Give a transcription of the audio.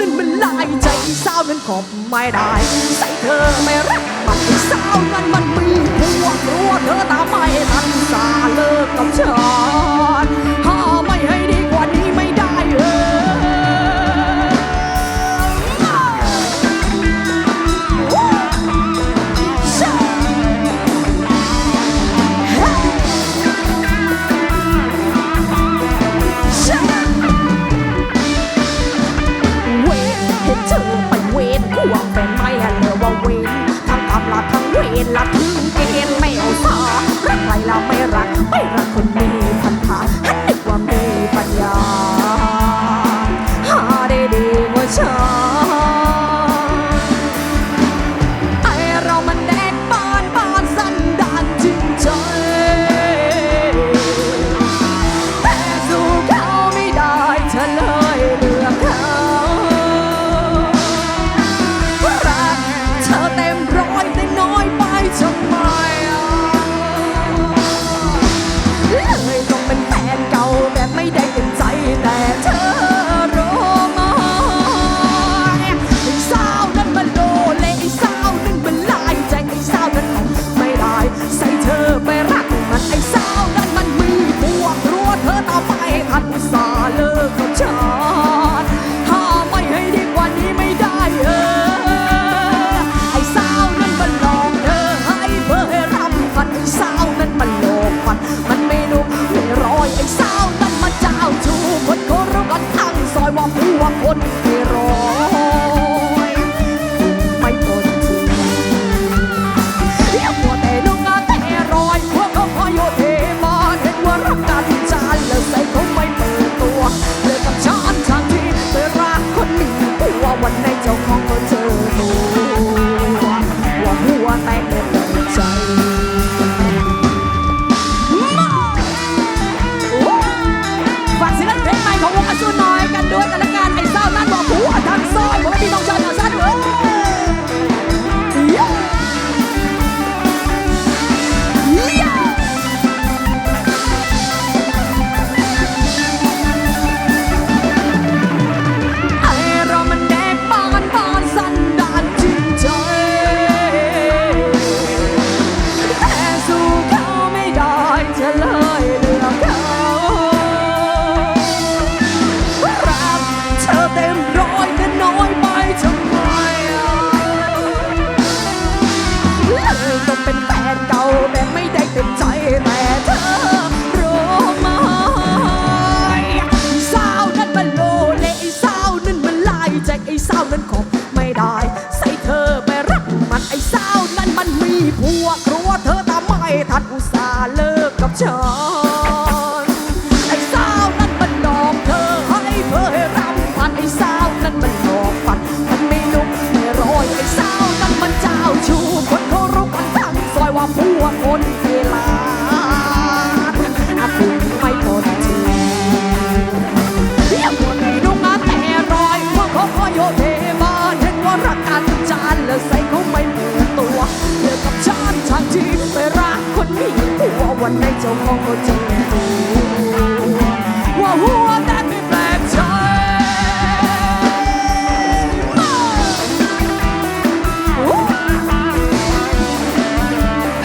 นั้นมันลายใจสาวนั้นขอบไม่ได้ ใส่เธอไม่รักมันสาวนั้นมันมีพวกรั้เธอตาไม่ทันสาเลิกกับฉัน เห็นละถึงจะเห็นไม่เอาสารักใครเราไม่รักไม่รักคน พันษาเลิกกับฉันถ้าไม่ให้ดีกว่านี้ไม่ได้เออ ไอ้สาวนั้นมันหลอกเธอให้เบอร์ให้รำพันไอ้สาวนั้นมันโลกมันมันไม่นุ่มไม่รอยไอ้สาวนั้นมันเจ้าชู้คนเขรู้กันทั้งซอยว่าผู้ว่าคนไม่รอยไม่ทนทีอย่าวแต่นุ่งแต่รอยพวกเขาคอยโยเทมาเห็นว่ารักกันจานแล้วใส่ สาวนั้นขบไม่ได้ ใส่เธอไปรักมันไอ้สาวนั้นมันมีผัวครัวเธอตาไม่ทัดอุตส่าห์เลิกกับฉัน 运气就看个重。